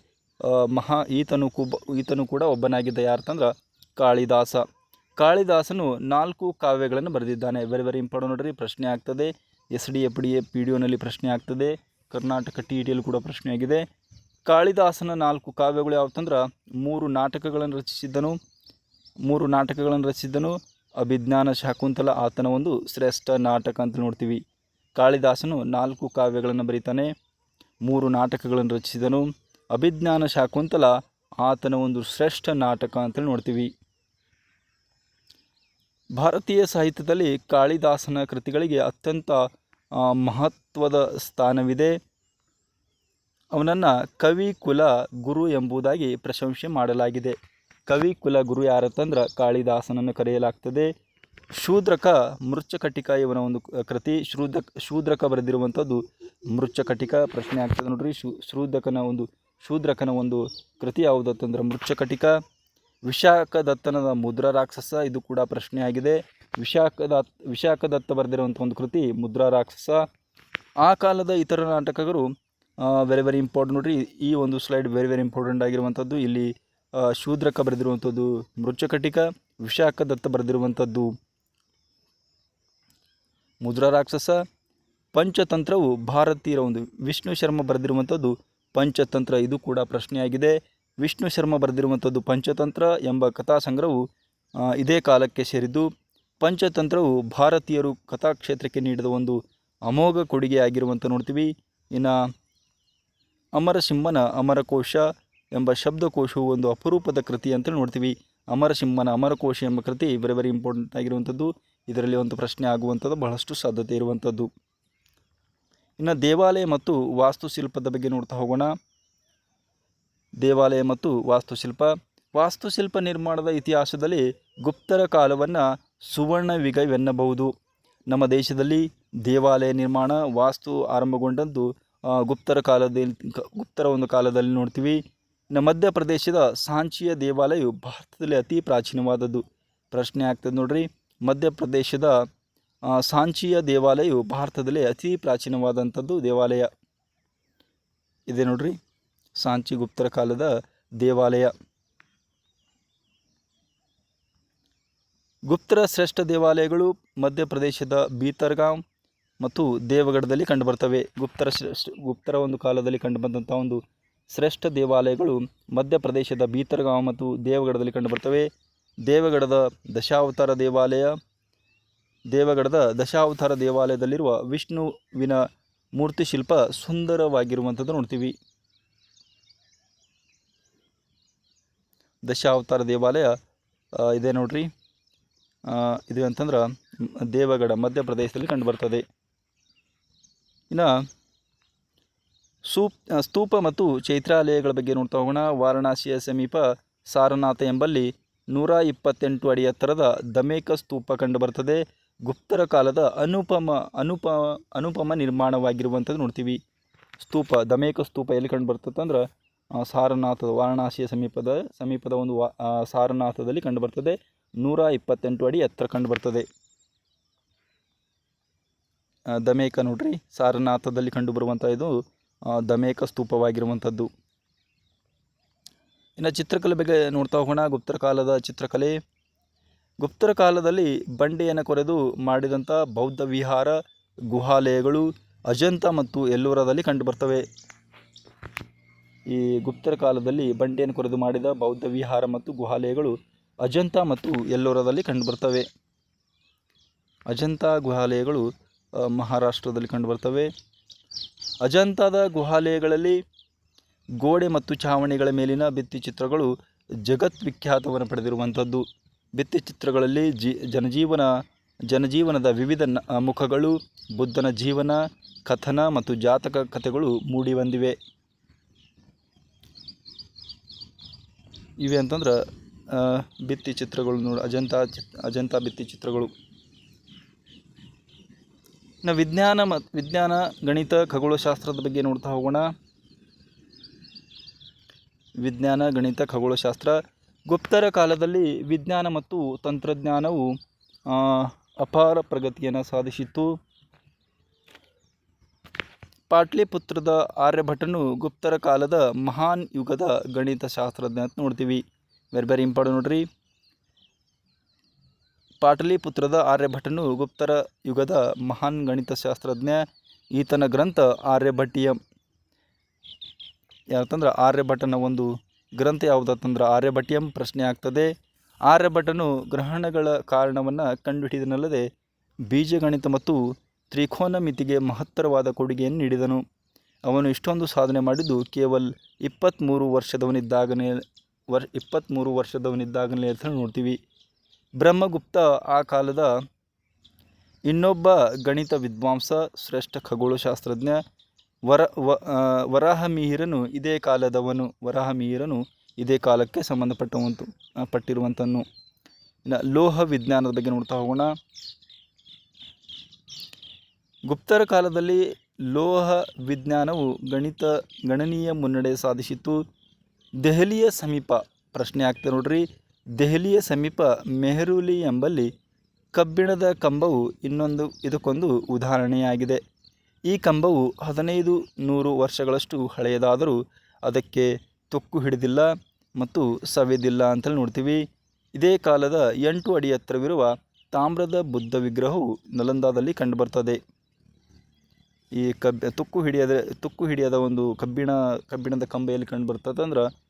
ಮಹಾ ಈತನು ಕುಬ, ಈತನು ಕೂಡ ಒಬ್ಬನಾಗಿದ್ದ ಯಾರ್ತಂದ್ರೆ ಕಾಳಿದಾಸ. ಕಾಳಿದಾಸನು ನಾಲ್ಕು ಕಾವ್ಯಗಳನ್ನು ಬರೆದಿದ್ದಾನೆ. ವೆರಿ ವೆರಿ ಇಂಪಾರ್ಟೆಂಟ್ ನೋಡ್ರಿ, ಪ್ರಶ್ನೆ ಆಗ್ತದೆ. S D F D A P D ಒನಲ್ಲಿ ಪ್ರಶ್ನೆ ಆಗ್ತದೆ. ಕರ್ನಾಟಕ ಟಿ ಟಿ ಕೂಡ ಪ್ರಶ್ನೆ ಆಗಿದೆ. ಕಾಳಿದಾಸನ ನಾಲ್ಕು ಕಾವ್ಯಗಳು ಯಾವತ್ತಂದ್ರೆ ಮೂರು ನಾಟಕಗಳನ್ನು ರಚಿಸಿದ್ದನು, ಮೂರು ನಾಟಕಗಳನ್ನು ರಚಿಸಿದ್ದನು ಅಭಿಜ್ಞಾನ ಶಾಕುಂತಲ ಆತನ ಒಂದು ಶ್ರೇಷ್ಠ ನಾಟಕ ಅಂತ ನೋಡ್ತೀವಿ. ಕಾಳಿದಾಸನು ನಾಲ್ಕು ಕಾವ್ಯಗಳನ್ನು ಬರೀತಾನೆ, ಮೂರು ನಾಟಕಗಳನ್ನು ರಚಿಸಿದನು. ಅಭಿಜ್ಞಾನ ಶಾಕುಂತಲ ಆತನ ಒಂದು ಶ್ರೇಷ್ಠ ನಾಟಕ ಅಂತೇಳಿ ನೋಡ್ತೀವಿ. ಭಾರತೀಯ ಸಾಹಿತ್ಯದಲ್ಲಿ ಕಾಳಿದಾಸನ ಕೃತಿಗಳಿಗೆ ಅತ್ಯಂತ ಮಹತ್ವದ ಸ್ಥಾನವಿದೆ. ಅವನನ್ನು ಕವಿ, ಕುಲ, ಗುರು ಎಂಬುದಾಗಿ ಪ್ರಶಂಸೆ ಮಾಡಲಾಗಿದೆ. ಕವಿ ಕುಲ ಗುರು ಯಾರತ್ತಂದ್ರೆ ಕಾಳಿದಾಸನನ್ನು ಕರೆಯಲಾಗ್ತದೆ. ಶೂದ್ರಕ ಮೃಚ್ಛಕಟಿಕ ಇವನ ಒಂದು ಕೃತಿ. ಶೂದ್ರ ಶೂದ್ರಕ ಬರೆದಿರುವಂಥದ್ದು ಮೃಚ್ಛಕಟಿಕ. ಪ್ರಶ್ನೆ ಆಗ್ತದೆ ನೋಡ್ರಿ. ಶೂ, ಶೂದ್ರಕನ ಒಂದು ಶೂದ್ರಕನ ಒಂದು ಕೃತಿ ಯಾವುದತ್ತಂದ್ರೆ ಮೃಚ್ಛಕಟಿಕ. ವಿಶಾಖದತ್ತನದ ಮುದ್ರಾ ರಾಕ್ಷಸ, ಇದು ಕೂಡ ಪ್ರಶ್ನೆ ಆಗಿದೆ. ವಿಶಾಖದ ವಿಶಾಖದತ್ತ ಬರೆದಿರುವಂಥ ಒಂದು ಕೃತಿ ಮುದ್ರಾ ರಾಕ್ಷಸ. ಆ ಕಾಲದ ಇತರ ನಾಟಕಗಳು ವೆರಿ ವೆರಿ ಇಂಪಾರ್ಟೆಂಟ್ ನೋಡ್ರಿ. ಈ ಒಂದು ಸ್ಲೈಡ್ ವೆರಿ ವೆರಿ ಇಂಪಾರ್ಟೆಂಟ್ ಆಗಿರುವಂಥದ್ದು. ಇಲ್ಲಿ ಶೂದ್ರಕ ಬರೆದಿರುವಂಥದ್ದು ಮೃಚಕಟಿಕ ವಿಶಾಖ ದತ್ತ ಬರೆದಿರುವಂಥದ್ದು. ಮುದ್ರಾ ರಾಕ್ಷಸ, ಪಂಚತಂತ್ರವು ಭಾರತೀಯರ ಒಂದು ವಿಷ್ಣು ಶರ್ಮ ಬರೆದಿರುವಂಥದ್ದು, ಪಂಚತಂತ್ರ ಇದು ಕೂಡ ಪ್ರಶ್ನೆಯಾಗಿದೆ. ವಿಷ್ಣು ಶರ್ಮ ಬರೆದಿರುವಂಥದ್ದು ಪಂಚತಂತ್ರ ಎಂಬ ಕಥಾ ಸಂಗ್ರಹವು ಇದೇ ಕಾಲಕ್ಕೆ ಸೇರಿದ್ದು, ಪಂಚತಂತ್ರವು ಭಾರತೀಯರು ಕಥಾಕ್ಷೇತ್ರಕ್ಕೆ ನೀಡಿದ ಒಂದು ಅಮೋಘ ಕೊಡುಗೆಯಾಗಿರುವಂಥ ನೋಡ್ತೀವಿ. ಇನ್ನು ಅಮರಸಿಂಹನ ಅಮರಕೋಶ ಎಂಬ ಶಬ್ದಕೋಶವು ಒಂದು ಅಪರೂಪದ ಕೃತಿ ಅಂತ ನೋಡ್ತೀವಿ. ಅಮರಸಿಂಹನ ಅಮರಕೋಶ ಎಂಬ ಕೃತಿ ವೆರಿ ವೆರಿ ಇಂಪಾರ್ಟೆಂಟ್ ಆಗಿರುವಂಥದ್ದು. ಇದರಲ್ಲಿ ಒಂದು ಪ್ರಶ್ನೆ ಆಗುವಂಥದ್ದು, ಬಹಳಷ್ಟು ಸಾಧ್ಯತೆ ಇರುವಂಥದ್ದು. ಇನ್ನು ದೇವಾಲಯ ಮತ್ತು ವಾಸ್ತುಶಿಲ್ಪದ ಬಗ್ಗೆ ನೋಡ್ತಾ ಹೋಗೋಣ. ದೇವಾಲಯ ಮತ್ತು ವಾಸ್ತುಶಿಲ್ಪ. ವಾಸ್ತುಶಿಲ್ಪ ನಿರ್ಮಾಣದ ಇತಿಹಾಸದಲ್ಲಿ ಗುಪ್ತರ ಕಾಲವನ್ನು ಸುವರ್ಣವಿಗವೆನ್ನಬಹುದು. ನಮ್ಮ ದೇಶದಲ್ಲಿ ದೇವಾಲಯ ನಿರ್ಮಾಣ, ವಾಸ್ತು ಆರಂಭಗೊಂಡದ್ದು ಗುಪ್ತರ ಕಾಲದಲ್ಲಿ, ಗುಪ್ತರ ಒಂದು ಕಾಲದಲ್ಲಿ ನೋಡ್ತೀವಿ. ಮಧ್ಯಪ್ರದೇಶದ ಸಾಂಚಿಯ ದೇವಾಲಯವು ಭಾರತದಲ್ಲಿ ಅತಿ ಪ್ರಾಚೀನವಾದದ್ದು. ಪ್ರಶ್ನೆ ಆಗ್ತದೆ ನೋಡ್ರಿ. ಮಧ್ಯಪ್ರದೇಶದ ಸಾಂಚಿಯ ದೇವಾಲಯವು ಭಾರತದಲ್ಲಿ ಅತಿ ಪ್ರಾಚೀನವಾದಂಥದ್ದು ದೇವಾಲಯ. ಇದೆ ನೋಡ್ರಿ. ಸಾಂಚಿ ಗುಪ್ತರ ಕಾಲದ ದೇವಾಲಯ. ಗುಪ್ತರ ಶ್ರೇಷ್ಠ ದೇವಾಲಯಗಳು ಮಧ್ಯಪ್ರದೇಶದ ಬೀತರ್ಗಾಂ ಮತ್ತು ದೇವಗಢದಲ್ಲಿ ಕಂಡುಬರ್ತವೆ. ಗುಪ್ತರ ಶ್ರೇಷ್ಠ, ಗುಪ್ತರ ಒಂದು ಕಾಲದಲ್ಲಿ ಕಂಡುಬಂದಂಥ ಒಂದು ಶ್ರೇಷ್ಠ ದೇವಾಲಯಗಳು ಮಧ್ಯಪ್ರದೇಶದ ಬೀತರ್ಗಾಂವ್ ಮತ್ತು ದೇವಗಢದಲ್ಲಿ ಕಂಡುಬರ್ತವೆ. ದೇವಗಢದ ದಶಾವತಾರ ದೇವಾಲಯ ದೇವಗಢದ ದಶಾವತಾರ ದೇವಾಲಯದಲ್ಲಿರುವ ವಿಷ್ಣುವಿನ ಮೂರ್ತಿ ಶಿಲ್ಪ ಸುಂದರವಾಗಿರುವಂಥದ್ದು ನೋಡ್ತೀವಿ. ದಶಾವತಾರ ದೇವಾಲಯ ಇದೆ ನೋಡ್ರಿ. ಇದು ಅಂತಂದ್ರೆ ದೇವಗಢ ಮಧ್ಯಪ್ರದೇಶದಲ್ಲಿ ಕಂಡುಬರ್ತದೆ. ಇನ್ನು ಸೂಪ್ ಸ್ತೂಪ ಮತ್ತು ಚೈತ್ರಾಲಯಗಳ ಬಗ್ಗೆ ನೋಡ್ತಾ ಹೋಗೋಣ. ವಾರಣಾಸಿಯ ಸಮೀಪ ಸಾರನಾಥ ಎಂಬಲ್ಲಿ ನೂರ ಇಪ್ಪತ್ತೆಂಟು ಅಡಿ ಎತ್ತರದ ದಮೇಕ ಸ್ತೂಪ ಕಂಡುಬರ್ತದೆ ಗುಪ್ತರ ಕಾಲದ ಅನುಪಮ, ಅನುಪ, ಅನುಪಮ ನಿರ್ಮಾಣವಾಗಿರುವಂಥದ್ದು ನೋಡ್ತೀವಿ. ಸ್ತೂಪ, ದಮೇಕ ಸ್ತೂಪ ಎಲ್ಲಿ ಕಂಡುಬರ್ತದೆ ಅಂದ್ರೆ ಸಾರನಾಥದ, ವಾರಣಾಸಿಯ ಸಮೀಪದ ಸಮೀಪದ ಒಂದು ವಾ ಸಾರನಾಥದಲ್ಲಿ ಕಂಡುಬರ್ತದೆ ನೂರ ಇಪ್ಪತ್ತೆಂಟು ಅಡಿ ಎತ್ತರ ಕಂಡುಬರ್ತದೆ ದಮೇಕ ನೋಡ್ರಿ, ಸಾರನಾಥದಲ್ಲಿ ಕಂಡುಬರುವಂಥ ಇದು ದಮೇಕ ಸ್ತೂಪವಾಗಿರುವಂಥದ್ದು. ಇನ್ನು ಚಿತ್ರಕಲೆ ಬಗ್ಗೆ ನೋಡ್ತಾ ಹೋಗೋಣ. ಗುಪ್ತರ ಕಾಲದ ಚಿತ್ರಕಲೆ. ಗುಪ್ತರ ಕಾಲದಲ್ಲಿ ಬಂಡೆಯನ್ನು ಕೊರೆದು ಮಾಡಿದಂಥ ಬೌದ್ಧ ವಿಹಾರ ಗುಹಾಲಯಗಳು ಅಜಂತ ಮತ್ತು ಎಲ್ಲೋರದಲ್ಲಿ ಕಂಡುಬರ್ತವೆ. ಈ ಗುಪ್ತರ ಕಾಲದಲ್ಲಿ ಬಂಡೆಯನ್ನು ಕೊರೆದು ಮಾಡಿದ ಬೌದ್ಧ ವಿಹಾರ ಮತ್ತು ಗುಹಾಲಯಗಳು ಅಜಂತ ಮತ್ತು ಎಲ್ಲೋರದಲ್ಲಿ ಕಂಡುಬರ್ತವೆ. ಅಜಂತ ಗುಹಾಲಯಗಳು ಮಹಾರಾಷ್ಟ್ರದಲ್ಲಿ ಕಂಡುಬರ್ತವೆ. ಅಜಂತಾದ ಗುಹಾಲಯಗಳಲ್ಲಿ ಗೋಡೆ ಮತ್ತು ಛಾವಣಿಗಳ ಮೇಲಿನ ಭಿತ್ತಿಚಿತ್ರಗಳು ಜಗತ್ವಿಖ್ಯಾತವನ್ನು ಪಡೆದಿರುವಂಥದ್ದು. ಭಿತ್ತಿಚಿತ್ರಗಳಲ್ಲಿ ಜಿ, ಜನಜೀವನ, ಜನಜೀವನದ ವಿವಿಧ ಮುಖಗಳು, ಬುದ್ಧನ ಜೀವನ, ಕಥನ ಮತ್ತು ಜಾತಕ ಕಥೆಗಳು ಮೂಡಿಬಂದಿವೆ. ಇವೆ ಅಂತಂದ್ರೆ ಭಿತ್ತಿ ಚಿತ್ರಗಳು ನೋಡಿ, ಅಜಂತಾ ಚಿತ್, ಅಜಂತಾ ಭಿತ್ತಿಚಿತ್ರಗಳು ಇನ್ನು ವಿಜ್ಞಾನ ಮತ್ತು ವಿಜ್ಞಾನ, ಗಣಿತ, ಖಗೋಳಶಾಸ್ತ್ರದ ಬಗ್ಗೆ ನೋಡ್ತಾ ಹೋಗೋಣ. ವಿಜ್ಞಾನ, ಗಣಿತ, ಖಗೋಳಶಾಸ್ತ್ರ. ಗುಪ್ತರ ಕಾಲದಲ್ಲಿ ವಿಜ್ಞಾನ ಮತ್ತು ತಂತ್ರಜ್ಞಾನವು ಅಪಾರ ಪ್ರಗತಿಯನ್ನು ಸಾಧಿಸಿತ್ತು. ಪಾಟ್ಲಿಪುತ್ರದ ಆರ್ಯಭಟನು ಗುಪ್ತರ ಕಾಲದ ಮಹಾನ್ ಯುಗದ ಗಣಿತ ಶಾಸ್ತ್ರಜ್ಞ ಅಂತ ನೋಡ್ತೀವಿ. ವೆರಿ ವೆರಿ ಇಂಪಾರ್ಟೆಂಟ್ ನೋಡ್ರಿ. ಪಾಟಲಿಪುತ್ರದ ಆರ್ಯಭಟನು ಗುಪ್ತರ ಯುಗದ ಮಹಾನ್ ಗಣಿತಶಾಸ್ತ್ರಜ್ಞ. ಈತನ ಗ್ರಂಥ ಆರ್ಯಭಟ್ಟಿಯ ಯಾಕಂದ್ರೆ ಆರ್ಯಭಟನ ಒಂದು ಗ್ರಂಥ ಯಾವುದಂದ್ರೆ ಆರ್ಯಭಟಿಯಂ ಪ್ರಶ್ನೆ ಆಗ್ತದೆ. ಆರ್ಯಭಟನು ಗ್ರಹಣಗಳ ಕಾರಣವನ್ನು ಕಂಡುಹಿಡಿದನಲ್ಲದೆ ಬೀಜಗಣಿತ ಮತ್ತು ತ್ರಿಕೋನ ಮಿತಿಗೆ ಮಹತ್ತರವಾದ ಕೊಡುಗೆಯನ್ನು ನೀಡಿದನು. ಅವನು ಇಷ್ಟೊಂದು ಸಾಧನೆ ಮಾಡಿದ್ದು ಕೇವಲ ಇಪ್ಪತ್ತ್ಮೂರು ವರ್ಷದವನಿದ್ದಾಗಲೇ ವರ್ ಇಪ್ಪತ್ತ್ಮೂರು ವರ್ಷದವನಿದ್ದಾಗಲೇ ಅಂತ ನೋಡ್ತೀವಿ. ಬ್ರಹ್ಮಗುಪ್ತ ಆ ಕಾಲದ ಇನ್ನೊಬ್ಬ ಗಣಿತ ವಿದ್ವಾಂಸ, ಶ್ರೇಷ್ಠ ಖಗೋಳಶಾಸ್ತ್ರಜ್ಞ, ವರ, ವ ವರಾಹಮಿಹಿರನು ಇದೇ ಕಾಲದವನು. ವರಾಹಮಿಹಿರನು ಇದೇ ಕಾಲಕ್ಕೆ ಸಂಬಂಧಪಟ್ಟವಂತು ಪಟ್ಟಿರುವಂಥನು ಇನ್ನು ಲೋಹ ವಿಜ್ಞಾನದ ಬಗ್ಗೆ ನೋಡ್ತಾ ಹೋಗೋಣ. ಗುಪ್ತರ ಕಾಲದಲ್ಲಿ ಲೋಹ ವಿಜ್ಞಾನವು ಗಣಿತ, ಗಣನೀಯ ಮುನ್ನಡೆ ಸಾಧಿಸಿತು ದೆಹಲಿಯ ಸಮೀಪ ಪ್ರಶ್ನೆ ಆಗ್ತದೆ ನೋಡ್ರಿ. ದೆಹಲಿಯ ಸಮೀಪ ಮೆಹರೂಲಿ ಎಂಬಲ್ಲಿ ಕಬ್ಬಿಣದ ಕಂಬವು ಇನ್ನೊಂದು ಇದಕ್ಕೊಂದು ಉದಾಹರಣೆಯಾಗಿದೆ. ಈ ಕಂಬವು ಹದಿನೈದು ನೂರು ವರ್ಷಗಳಷ್ಟು ಹಳೆಯದಾದರೂ ಅದಕ್ಕೆ ತುಕ್ಕು ಹಿಡಿದಿಲ್ಲ ಮತ್ತು ಸವೆದಿಲ್ಲ ಅಂತಲೇ ನೋಡ್ತೀವಿ. ಇದೇ ಕಾಲದ ಎಂಟು ಅಡಿ ಹತ್ತಿರವಿರುವ ತಾಮ್ರದ ಬುದ್ಧ ವಿಗ್ರಹವು ನಲಂದಾದಲ್ಲಿ ಕಂಡುಬರ್ತದೆ. ಈ ಕಬ್ ತುಕ್ಕು ಹಿಡಿಯದ ತುಕ್ಕು ಹಿಡಿಯದ ಒಂದು ಕಬ್ಬಿಣ ಕಬ್ಬಿಣದ ಕಂಬ ಎಲ್ಲಿ ಕಂಡು ಬರ್ತದೆ ಅಂದ್ರೆ ಆ,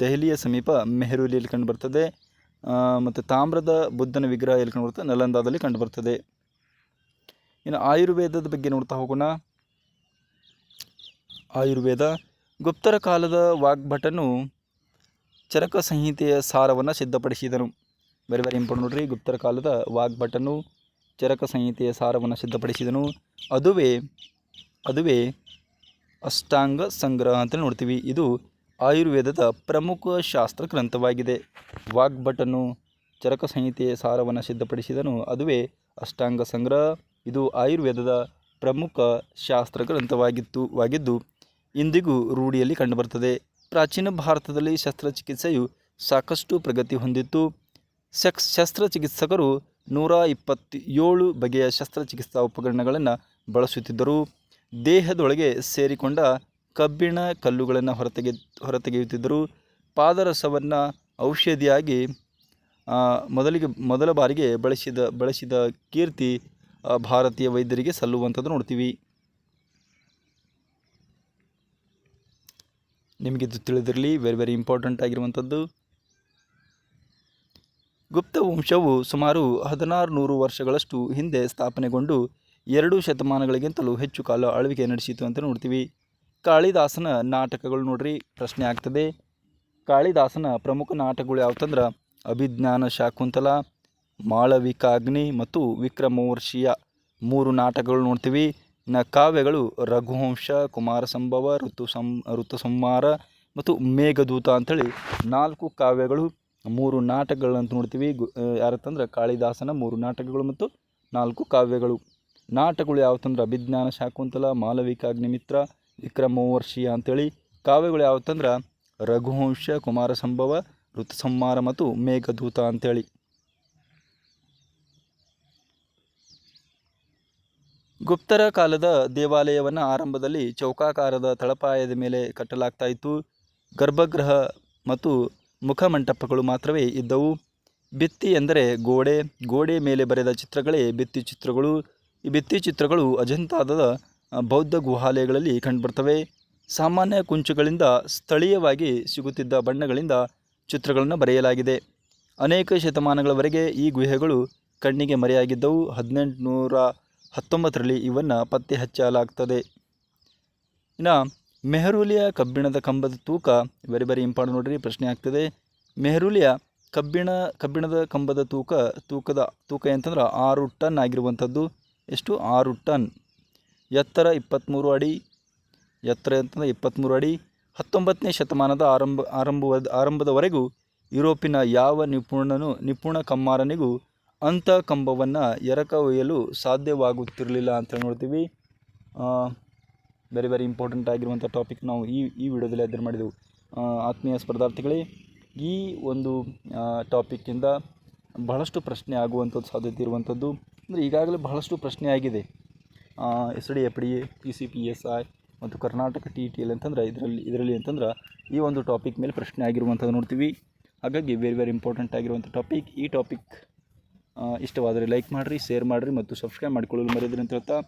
ದೆಹಲಿಯ ಸಮೀಪ ಮೆಹರೂಲಿಯಲ್ಲಿ ಕಂಡು ಬರ್ತದೆ ಮತ್ತು ತಾಮ್ರದ ಬುದ್ಧನ ವಿಗ್ರಹ ಎಲ್ಲಿ ಕಂಡು ಬರ್ತದೆ ನಲಂದಾದಲ್ಲಿ ಕಂಡು ಬರ್ತದೆ ಇನ್ನು ಆಯುರ್ವೇದದ ಬಗ್ಗೆ ನೋಡ್ತಾ ಹೋಗೋಣ. ಆಯುರ್ವೇದ, ಗುಪ್ತರ ಕಾಲದ ವಾಗ್ಭಟನು ಚರಕ ಸಂಹಿತೆಯ ಸಾರವನ್ನು ಸಿದ್ಧಪಡಿಸಿದನು. ವೆರಿ ವೆರಿ ಇಂಪಾರ್ಟೆಂಟ್ ನೋಡ್ರಿ. ಗುಪ್ತರ ಕಾಲದ ವಾಗ್ಭಟನು ಚರಕ ಸಂಹಿತೆಯ ಸಾರವನ್ನು ಸಿದ್ಧಪಡಿಸಿದನು. ಅದುವೇ ಅದುವೇ ಅಷ್ಟಾಂಗ ಸಂಗ್ರಹ ಅಂತ ನೋಡ್ತೀವಿ. ಇದು ಆಯುರ್ವೇದದ ಪ್ರಮುಖ ಶಾಸ್ತ್ರ ಗ್ರಂಥವಾಗಿದೆ. ವಾಗ್ಭಟನು ಚರಕ ಸಂಹಿತೆಯ ಸಾರವನ್ನು ಸಿದ್ಧಪಡಿಸಿದನು. ಅದುವೇ ಅಷ್ಟಾಂಗ ಸಂಗ್ರಹ. ಇದು ಆಯುರ್ವೇದದ ಪ್ರಮುಖ ಶಾಸ್ತ್ರ ಗ್ರಂಥವಾಗಿತ್ತು ವಾಗಿದ್ದು ಇಂದಿಗೂ ರೂಢಿಯಲ್ಲಿ ಕಂಡುಬರುತ್ತದೆ. ಪ್ರಾಚೀನ ಭಾರತದಲ್ಲಿ ಶಸ್ತ್ರಚಿಕಿತ್ಸೆಯು ಸಾಕಷ್ಟು ಪ್ರಗತಿ ಹೊಂದಿತ್ತು. ಸೆಕ್ಸ್ ಶಸ್ತ್ರಚಿಕಿತ್ಸಕರು ನೂರ ಇಪ್ಪತ್ತೇಳು ಬಗೆಯ ಶಸ್ತ್ರಚಿಕಿತ್ಸಾ ಉಪಕರಣಗಳನ್ನು ಬಳಸುತ್ತಿದ್ದರು. ದೇಹದೊಳಗೆ ಸೇರಿಕೊಂಡ ಕಬ್ಬಿಣ ಕಲ್ಲುಗಳನ್ನು ಹೊರತೆಗೆ, ಹೊರತೆಗೆಯುತ್ತಿದ್ದರು. ಪಾದರಸವನ್ನು ಔಷಧಿಯಾಗಿ ಮೊದಲಿಗೆ, ಮೊದಲ ಬಾರಿಗೆ ಬಳಸಿದ ಬಳಸಿದ ಕೀರ್ತಿ ಭಾರತೀಯ ವೈದ್ಯರಿಗೆ ಸಲ್ಲುವಂಥದ್ದು ನೋಡ್ತೀವಿ. ನಿಮಗಿದು ತಿಳಿದಿರಲಿ ವೆರಿ ವೆರಿ ಇಂಪಾರ್ಟೆಂಟ್ ಆಗಿರುವಂಥದ್ದು. ಗುಪ್ತ ವಂಶವು ಸುಮಾರು ಹದಿನಾರು ನೂರು ವರ್ಷಗಳಷ್ಟು ಹಿಂದೆ ಸ್ಥಾಪನೆಗೊಂಡು ಎರಡು ಶತಮಾನಗಳಿಗಿಂತಲೂ ಹೆಚ್ಚು ಕಾಲ ಆಳ್ವಿಕೆ ನಡೆಸಿತು ಅಂತ ನೋಡ್ತೀವಿ. ಕಾಳಿದಾಸನ ನಾಟಕಗಳು ನೋಡ್ರಿ, ಪ್ರಶ್ನೆ ಆಗ್ತದೆ. ಕಾಳಿದಾಸನ ಪ್ರಮುಖ ನಾಟಕಗಳು ಯಾವತ್ತಂದ್ರೆ ಅಭಿಜ್ಞಾನ ಶಾಕುಂತಲ, ಮಾಳವಿಕಾಗ್ನಿ ಮತ್ತು ವಿಕ್ರಮೋರ್ಷಿಯ ಮೂರು ನಾಟಕಗಳು ನೋಡ್ತೀವಿ. ನ ಕಾವ್ಯಗಳು ರಘುವಂಶ ಕುಮಾರ ಸಂಭವ ಋತು ಸಂ, ಋತು ಸಂಹಾರ ಮತ್ತು ಮೇಘದೂತ ಅಂಥೇಳಿ ನಾಲ್ಕು ಕಾವ್ಯಗಳು, ಮೂರು ನಾಟಕಗಳಂತ ನೋಡ್ತೀವಿ. ಯಾರತ್ತಂದ್ರೆ, ಕಾಳಿದಾಸನ ಮೂರು ನಾಟಕಗಳು ಮತ್ತು ನಾಲ್ಕು ಕಾವ್ಯಗಳು. ನಾಟಕಗಳು ಯಾವತ್ತಂದ್ರೆ ಅಭಿಜ್ಞಾನ ಶಾಕುಂತಲ ಮಾಲವಿಕಾಗ್ನಿಮಿತ್ರ ವಿಕ್ರಮೋರ್ಷಿಯ ಅಂಥೇಳಿ ಕಾವ್ಯಗಳು ಯಾವತ್ತಂದ್ರೆ ರಘುವಂಶ ಕುಮಾರ ಸಂಭವ ಋತುಸಂಹಾರ ಮತ್ತು ಮೇಘದೂತ ಅಂಥೇಳಿ ಗುಪ್ತರ ಕಾಲದ ದೇವಾಲಯವನ್ನು ಆರಂಭದಲ್ಲಿ ಚೌಕಾಕಾರದ ತಳಪಾಯದ ಮೇಲೆ ಕಟ್ಟಲಾಗ್ತಾ ಇತ್ತು. ಗರ್ಭಗೃಹ ಮತ್ತು ಮುಖಮಂಟಪಗಳು ಮಾತ್ರವೇ ಇದ್ದವು. ಭಿತ್ತಿ ಎಂದರೆ ಗೋಡೆ ಗೋಡೆ ಮೇಲೆ ಬರೆದ ಚಿತ್ರಗಳೇ ಭಿತ್ತಿ ಚಿತ್ರಗಳು. ಈ ಭಿತ್ತಿ ಚಿತ್ರಗಳು ಅಜಂತಾದ ಬೌದ್ಧ ಗುಹಾಲಯಗಳಲ್ಲಿ ಕಂಡುಬರ್ತವೆ. ಸಾಮಾನ್ಯ ಕುಂಚುಗಳಿಂದ ಸ್ಥಳೀಯವಾಗಿ ಸಿಗುತ್ತಿದ್ದ ಬಣ್ಣಗಳಿಂದ ಚಿತ್ರಗಳನ್ನು ಬರೆಯಲಾಗಿದೆ. ಅನೇಕ ಶತಮಾನಗಳವರೆಗೆ ಈ ಗುಹೆಗಳು ಕಣ್ಣಿಗೆ ಮರೆಯಾಗಿದ್ದವು. ಹದಿನೆಂಟುನೂರ ಹತ್ತೊಂಬತ್ತರಲ್ಲಿ ಇವನ್ನು ಪತ್ತೆ ಹಚ್ಚಲಾಗ್ತದೆ. ಇನ್ನು ಮೆಹರೂಲಿಯ ಕಬ್ಬಿಣದ ಕಂಬದ ತೂಕ ವೆರಿ ವೆರಿ ಇಂಪಾರ್ಟೆಂಟ್ ನೋಡ್ರಿ, ಪ್ರಶ್ನೆ ಆಗ್ತದೆ. ಮೆಹರೂಲಿಯ ಕಬ್ಬಿಣ, ಕಬ್ಬಿಣದ ಕಂಬದ ತೂಕ, ತೂಕದ, ತೂಕ ಅಂತಂದ್ರೆ ಆರು ಟನ್ ಆಗಿರುವಂಥದ್ದು. ಎಷ್ಟು? ಆರು ಟನ್. ಎತ್ತರ ಇಪ್ಪತ್ತ್ಮೂರು ಅಡಿ, ಎತ್ತರ ಅಂತಂದರೆ ಇಪ್ಪತ್ತ್ಮೂರು ಅಡಿ, ಹತ್ತೊಂಬತ್ತನೇ ಶತಮಾನದ ಆರಂಭ ಆರಂಭವಾದ ಆರಂಭದವರೆಗೂ ಯುರೋಪಿನ ಯಾವ ನಿಪುಣನು, ನಿಪುಣ ಕಮ್ಮಾರನಿಗೂ ಅಂಥ ಕಂಬವನ್ನು ಎರಕ ಒಯ್ಯಲು ಸಾಧ್ಯವಾಗುತ್ತಿರಲಿಲ್ಲ ಅಂತ ನೋಡ್ತೀವಿ. ವೆರಿ ವೆರಿ ಇಂಪಾರ್ಟೆಂಟ್ ಆಗಿರುವಂಥ ಟಾಪಿಕ್ ನಾವು ಈ ಈ ವಿಡಿಯೋದಲ್ಲಿ ಅಧ್ಯಯನ ಮಾಡಿದೆವು. ಆತ್ಮೀಯ ಸ್ಪರ್ಧಾರ್ಥಿಗಳೇ, ಈ ಒಂದು ಟಾಪಿಕ್ಕಿಂದ ಬಹಳಷ್ಟು ಪ್ರಶ್ನೆ ಆಗುವಂಥದ್ದು ಸಾಧ್ಯತೆ ಇರುವಂಥದ್ದು. ಅಂದರೆ ಈಗಾಗಲೇ ಬಹಳಷ್ಟು ಪ್ರಶ್ನೆ ಆಗಿದೆ. S D F D A P C P S I ಮತ್ತು ಕರ್ನಾಟಕ ಟಿ ಟಿ ಎಲ್ ಅಂತಂದ್ರೆ ಇದರಲ್ಲಿ ಇದರಲ್ಲಿ ಅಂತಂದ್ರೆ ಈ ಒಂದು ಟಾಪಿಕ್ ಮೇಲೆ ಪ್ರಶ್ನೆ ಆಗಿರುವಂಥದ್ದು ನೋಡ್ತೀವಿ. ಹಾಗಾಗಿ ವೆರಿ ವೆರಿ ಇಂಪಾರ್ಟೆಂಟ್ ಆಗಿರುವಂಥ ಟಾಪಿಕ್ ಈ ಟಾಪಿಕ್ ಇಷ್ಟವಾದರೆ ಲೈಕ್ ಮಾಡಿರಿ ಶೇರ್ ಮಾಡಿರಿ ಮತ್ತು ಸಬ್ಸ್ಕ್ರೈಬ್ ಮಾಡಿಕೊಳ್ಳಲು ಮರೆಯದ್ರಿ ಅಂತ ಹೇಳ್ತಾ